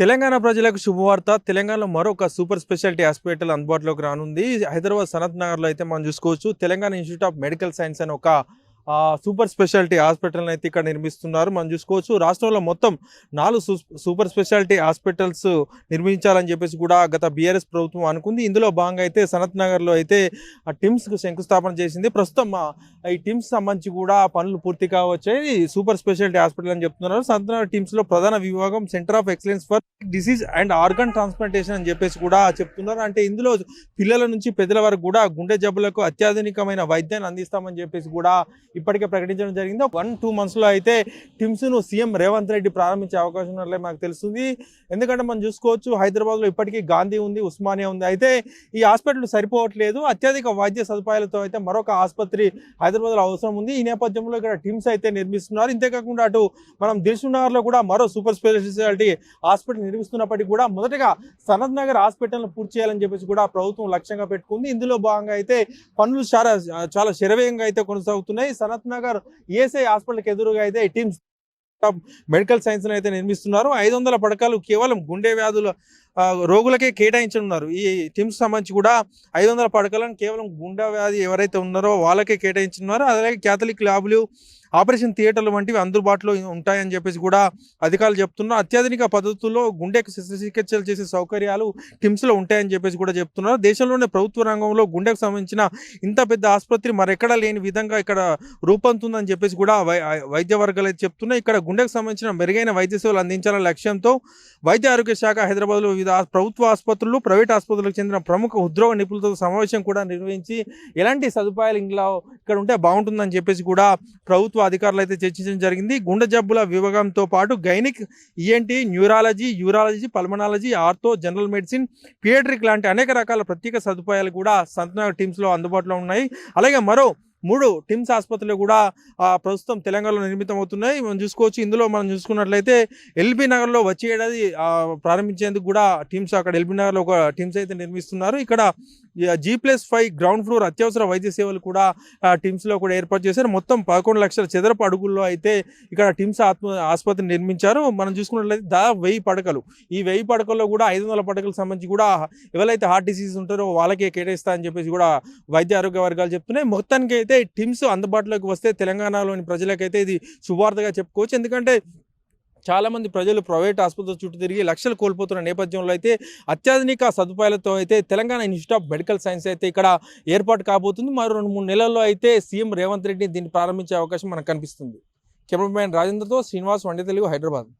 తెలంగాణ ప్రజలకు శుభవార్త. తెలంగాణలో మరొక సూపర్ స్పెషాలిటీ హాస్పిటల్ అందుబాటులోకి రానుంది. హైదరాబాద్ సనత్ నగర్లో అయితే మనం చూసుకోవచ్చు. Telangana Institute of Medical Science అని ఒక సూపర్ స్పెషాలిటీ హాస్పిటల్ అయితే ఇక్కడ నిర్మిస్తున్నారు. మనం చూసుకోవచ్చు రాష్ట్రంలో మొత్తం నాలుగు సూ- సూపర్ స్పెషాలిటీ హాస్పిటల్స్ నిర్మించాలని చెప్పేసి కూడా గత బీఆర్ఎస్ ప్రభుత్వం అనుకుంది. ఇందులో భాగంగా అయితే సనత్ నగర్లో అయితే టిమ్స్కు శంకుస్థాపన చేసింది. ప్రస్తుతం ఈ టిమ్స్ సంబంధించి కూడా పనులు పూర్తి కావచ్చాయి. సూపర్ స్పెషాలిటీ హాస్పిటల్ అని చెప్తున్నారు. సనత్ నగర్ టిమ్స్లో ప్రధాన విభాగం centre of excellence for disease and organ transplantation అని చెప్పేసి కూడా చెప్తున్నారు. అంటే ఇందులో పిల్లల నుంచి పెద్దల వరకు కూడా గుండె జబ్బులకు అత్యాధునికమైన వైద్యాన్ని అందిస్తామని చెప్పేసి కూడా ఇప్పటికే ప్రకటించడం జరిగింది. వన్ టూ మంత్స్లో అయితే టిమ్స్ను సీఎం రేవంత్ రెడ్డి ప్రారంభించే అవకాశం ఉన్నట్లే మనకు తెలుస్తుంది. ఎందుకంటే మనం చూసుకోవచ్చు హైదరాబాద్లో ఇప్పటికీ గాంధీ ఉంది ఉస్మానియా ఉంది. అయితే ఈ హాస్పిటల్ సరిపోవట్లేదు. అత్యధిక వైద్య సదుపాయాలతో అయితే మరొక ఆసుపత్రి హైదరాబాద్లో అవసరం ఉంది. ఈ నేపథ్యంలో ఇక్కడ టిమ్స్ అయితే నిర్మిస్తున్నారు. ఇంతేకాకుండా అటు మనం దిల్సునగర్లో కూడా మరో సూపర్ స్పెషాలిటీ హాస్పిటల్ నిర్మిస్తున్నప్పటికీ కూడా మొదటగా సనత్ నగర్ హాస్పిటల్ పూర్తి చేయాలని చెప్పేసి కూడా ప్రభుత్వం లక్ష్యంగా పెట్టుకుంది. ఇందులో భాగంగా అయితే పనులు చాలా చాలా శరవేగంగా అయితే కొనసాగుతున్నాయి. సనత్ నగర్ ఏసఐ హాస్పిటల్కి ఎదురుగా అయితే టీమ్స్ మెడికల్ సైన్స్ అయితే నిర్మిస్తున్నారు. ఐదు వందల పడకలు కేవలం గుండె వ్యాధుల రోగులకే కేటాయించనున్నారు. ఈ టిమ్స్ సంబంధించి కూడా ఐదు వందల పడకలను కేవలం గుండె వ్యాధి ఎవరైతే ఉన్నారో వాళ్ళకే కేటాయించున్నారు అలాగే క్యాథలిక్ ల్యాబ్లు ఆపరేషన్ థియేటర్లు వంటివి అందుబాటులో ఉంటాయని చెప్పేసి కూడా అధికారులు చెప్తున్నారు. అత్యాధునిక పద్ధతుల్లో గుండెకు శస్త్రచికిత్సలు చేసే సౌకర్యాలు టిమ్స్లో ఉంటాయని చెప్పేసి కూడా చెప్తున్నారు. దేశంలోనే ప్రభుత్వ రంగంలో గుండెకు సంబంధించిన ఇంత పెద్ద ఆసుపత్రి మరెక్కడా లేని విధంగా ఇక్కడ రూపొందుతుందని చెప్పేసి కూడా వై- వైద్య వర్గాలు అయితే చెప్తున్నాయి. ఇక్కడ గుండెకు సంబంధించిన మెరుగైన వైద్య సేవలు అందించాలనే లక్ష్యంతో వైద్య ఆరోగ్య శాఖ హైదరాబాద్లో వివిధ వివిధ ప్రభుత్వ ఆసుపత్రులు ప్రైవేట్ ఆసుపత్రులకు చెందిన ప్రముఖ ఉద్యోగ నిపుణులతో సమావేశం కూడా నిర్వహించి ఎలాంటి సదుపాయాలు ఇంట్లో ఇక్కడ ఉంటే బాగుంటుందని చెప్పేసి కూడా ప్రభుత్వ అధికారులు అయితే చర్చించడం జరిగింది. గుండె జబ్బుల విభాగంతో పాటు gynaec ENT neurology urology pulmonology ortho general medicine paediatric లాంటి అనేక రకాల ప్రత్యేక సదుపాయాలు కూడా సంతనగర్ టీమ్స్లో అందుబాటులో ఉన్నాయి. అలాగే మరో మూడు టిమ్స్ ఆసుపత్రులు కూడా ప్రస్తుతం తెలంగాణలో నిర్మితం అవుతున్నాయి మనం చూసుకోవచ్చు ఇందులో మనం చూసుకున్నట్లయితే ఎల్బీ నగర్లో వచ్చే ఏడాది ప్రారంభించేందుకు కూడా టీమ్స్ అక్కడ ఎల్బీ నగర్లో ఒక టీమ్స్ అయితే నిర్మిస్తున్నారు. ఇక్కడ G plus five ground floor అత్యవసర వైద్య సేవలు కూడా టిమ్స్లో కూడా ఏర్పాటు చేశారు. మొత్తం పదకొండు లక్షల చదరపు అడుగుల్లో అయితే ఇక్కడ టిమ్స్ ఆత్మ ఆసుపత్రి నిర్మించారు. మనం చూసుకున్నట్లయితే దాదాపు వెయ్యి పడకలు. ఈ వెయ్యి పడకల్లో కూడా ఐదు వందల పడకలకు సంబంధించి కూడా ఎవరైతే హార్ట్ డిసీజ్ ఉంటారో వాళ్ళకే కేటాయిస్తా అని చెప్పేసి కూడా వైద్య ఆరోగ్య వర్గాలు చెప్తున్నాయి. మొత్తానికి అయితే టిమ్స్ అందుబాటులోకి వస్తే తెలంగాణలోని ప్రజలకైతే ఇది శుభార్తగా చెప్పుకోవచ్చు. ఎందుకంటే చాలామంది ప్రజలు ప్రైవేట్ ఆసుపత్రుల చుట్టూ తిరిగి లక్షలు కోల్పోతున్న నేపథ్యంలో అయితే అత్యాధునిక సదుపాయాలతో అయితే Telangana Institute of Medical Science అయితే ఇక్కడ ఏర్పాటు కాబోతుంది. మరో రెండు మూడు నెలల్లో అయితే సీఎం రేవంత్ రెడ్డి దీన్ని ప్రారంభించే అవకాశం మనకు కనిపిస్తుంది. కెమెరామ్యాన్ రాజేంద్రతో శ్రీనివాస్ వండే తెలుగు హైదరాబాద్.